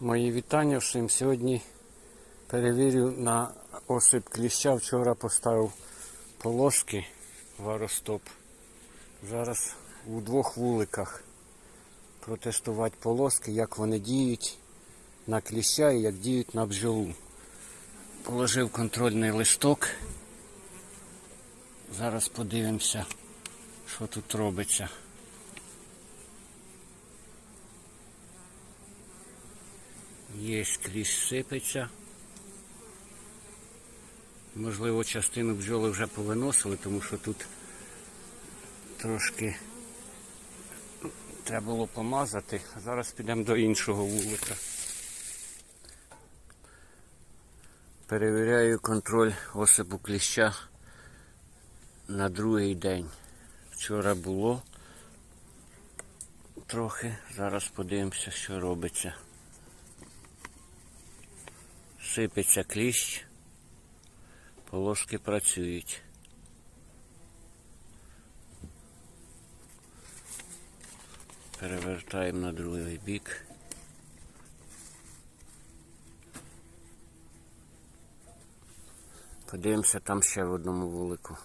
Мої вітання всім. Сьогодні перевірю на осип кліща. Вчора поставив полоски варостоп. Зараз у двох вуликах протестувати полоски, як вони діють на кліща і як діють на бджолу. Положив контрольний листок. Зараз подивимося, що тут робиться. Є кліщ сипеться. Можливо, частину бджоли вже повиносили, тому що тут трошки треба було помазати. Зараз підемо до іншого вулика. Перевіряю контроль осипу кліща на другий день. Вчора було трохи. Зараз подивимося, що робиться. Сипеться кліщ, полоски працюють. Перевертаємо на другий бік. Подивимося там ще в одному вулику.